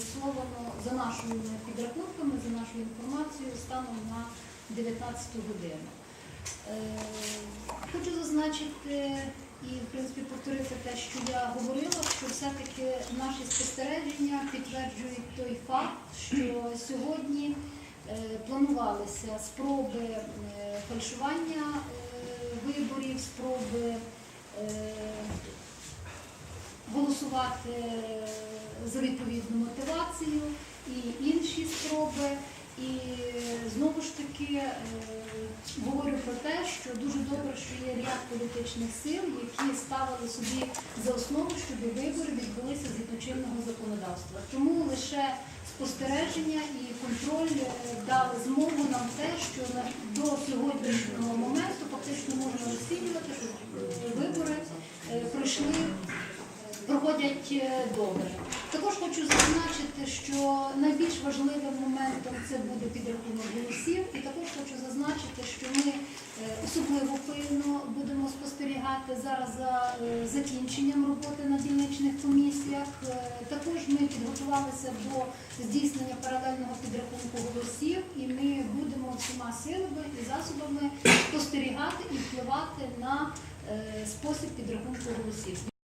зафіксовано за нашими підрахунками, за нашою інформацією, станом на 19 годину. Е, Хочу зазначити і, в принципі, повторити те, що я говорила, що все-таки наші спостереження підтверджують той факт, що сьогодні е, планувалися спроби е, фальшування виборів, спроби голосувати за відповідну мотивацію і інші спроби. І знову ж таки е, говорю про те, що дуже добре, що є ряд політичних сил, які ставили собі за основу, щоб вибори відбулися згідно чинного законодавства. Тому лише спостереження і контроль е, дали змогу нам те, що до сьогоднішнього проходять е, добре. Також хочу зазначити, що найбільш важливим моментом це буде підрахунок голосів, і також хочу зазначити, що ми е, особливо пильно будемо спостерігати зараз за е, закінченням роботи на дільничних комісіях. Також ми підготувалися до здійснення паралельного підрахунку голосів, і ми будемо всіма силами і засобами спостерігати і впливати на спосіб підрахунку голосів.